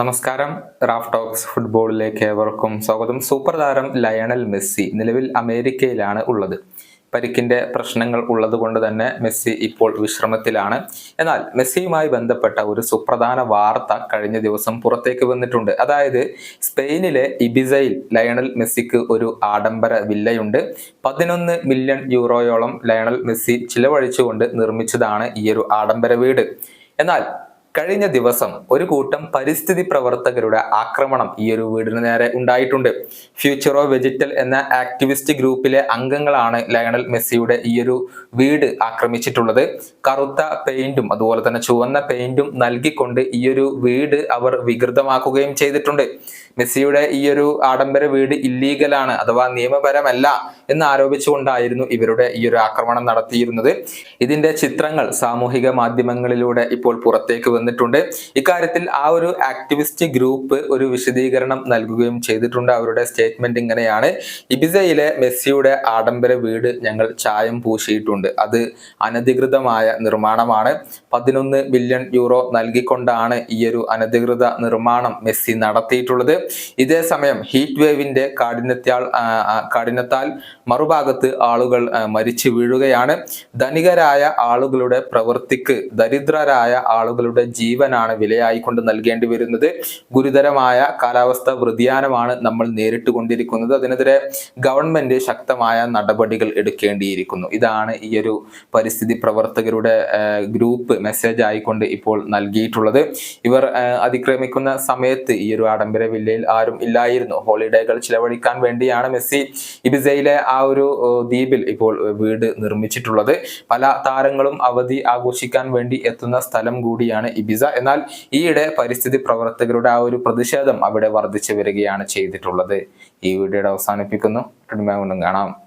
നമസ്കാരം. Raf talks ഫുട്ബോളിലേക്ക് ഏവർക്കും സ്വാഗതം. സൂപ്പർ താരം ലയണൽ മെസ്സി നിലവിൽ അമേരിക്കയിലാണ് ഉള്ളത്. പരിക്കിന്റെ പ്രശ്നങ്ങൾ ഉള്ളതുകൊണ്ട് തന്നെ മെസ്സി ഇപ്പോൾ വിശ്രമത്തിലാണ്. എന്നാൽ മെസ്സിയുമായി ബന്ധപ്പെട്ട ഒരു സുപ്രധാന വാർത്ത കഴിഞ്ഞ ദിവസം പുറത്തേക്ക് വന്നിട്ടുണ്ട്. അതായത് സ്പെയിനിലെ ഇബിസയിൽ ലയണൽ മെസ്സിക്ക് ഒരു ആഡംബര വില്ലയുണ്ട്. പതിനൊന്ന് മില്യൺ യൂറോയോളം ലയണൽ മെസ്സി ചിലവഴിച്ചുകൊണ്ട് നിർമ്മിച്ചതാണ് ഈ ഒരു ആഡംബര വീട്. എന്നാൽ കഴിഞ്ഞ ദിവസം ഒരു കൂട്ടം പരിസ്ഥിതി പ്രവർത്തകരുടെ ആക്രമണം ഈ ഒരു വീടിന് നേരെ ഉണ്ടായിട്ടുണ്ട്. ഫ്യൂച്ചർ ഓഫ് വെജിറ്റൽ എന്ന ആക്ടിവിസ്റ്റ് ഗ്രൂപ്പിലെ അംഗങ്ങളാണ് ലയണൽ മെസ്സിയുടെ ഈ ഒരു വീട് ആക്രമിച്ചിട്ടുള്ളത്. കറുത്ത പെയിന്റും അതുപോലെ തന്നെ ചുവന്ന പെയിന്റും നൽകിക്കൊണ്ട് ഈ ഒരു വീട് അവർ വികൃതമാക്കുകയും ചെയ്തിട്ടുണ്ട്. മെസ്സിയുടെ ഈ ഒരു ആഡംബര വീട് ഇല്ലീഗലാണ് അഥവാ നിയമപരമല്ല എന്ന് ആരോപിച്ചുകൊണ്ടായിരുന്നു ഇവരുടെ ഈ ഒരു ആക്രമണം നടത്തിയിരുന്നത്. ഇതിന്റെ ചിത്രങ്ങൾ സാമൂഹിക മാധ്യമങ്ങളിലൂടെ ഇപ്പോൾ പുറത്തേക്ക് വന്നിട്ടുണ്ട്. ഇക്കാര്യത്തിൽ ആ ഒരു ആക്ടിവിസ്റ്റ് ഗ്രൂപ്പ് ഒരു വിശദീകരണം നൽകുകയും ചെയ്തിട്ടുണ്ട്. അവരുടെ സ്റ്റേറ്റ്മെന്റ് ഇങ്ങനെയാണ്. ഇബിസയിലെ മെസ്സിയുടെ ആഡംബര വീട് ഞങ്ങൾ ചായം പൂശിയിട്ടുണ്ട്. അത് അനധികൃതമായ നിർമ്മാണമാണ്. പതിനൊന്ന് ബില്യൺ യൂറോ നൽകിക്കൊണ്ടാണ് ഈ ഒരു അനധികൃത നിർമ്മാണം മെസ്സി നടത്തിയിട്ടുള്ളത്. ഇതേ സമയം ഹീറ്റ് വേവിന്റെ കാഠിനത്യാൾ കാഠിനത്താൽ മറുഭാഗത്ത് ആളുകൾ മരിച്ചു വീഴുകയാണ്. ധനികരായ ആളുകളുടെ പ്രവൃത്തിക്ക് ദരിദ്രരായ ആളുകളുടെ ജീവനാണ് വിലയായിക്കൊണ്ട് നൽകേണ്ടി വരുന്നത്. ഗുരുതരമായ കാലാവസ്ഥ വ്യതിയാനമാണ് നമ്മൾ നേരിട്ട് കൊണ്ടിരിക്കുന്നത്. അതിനെതിരെ ഗവൺമെന്റ് ശക്തമായ നടപടികൾ എടുക്കേണ്ടിയിരിക്കുന്നു. ഇതാണ് ഈ ഒരു പരിസ്ഥിതി പ്രവർത്തകരുടെ ഗ്രൂപ്പ് മെസ്സേജ് ആയിക്കൊണ്ട് ഇപ്പോൾ നൽകിയിട്ടുള്ളത്. ഇവർ അതിക്രമിക്കുന്ന സമയത്ത് ഈ ഒരു ആഡംബര വില്ലയിൽ ആരും ഇല്ലായിരുന്നു. ഹോളിഡേകൾ ചിലവഴിക്കാൻ വേണ്ടിയാണ് മെസ്സി ഇബിസയിലെ ആ ഒരു ദ്വീപിൽ ഇപ്പോൾ വീട് നിർമ്മിച്ചിട്ടുള്ളത്. പല താരങ്ങളും അവധി ആഘോഷിക്കാൻ വേണ്ടി എത്തുന്ന സ്ഥലം കൂടിയാണ് ഇബിസ. എന്നാൽ ഈയിടെ പരിസ്ഥിതി പ്രവർത്തകരുടെ ആ ഒരു പ്രതിഷേധം അവിടെ വർദ്ധിച്ചു വരികയാണ് ചെയ്തിട്ടുള്ളത്. ഈ വീഡിയോയുടെ അവസാനിപ്പിക്കുന്നു. കാണാം.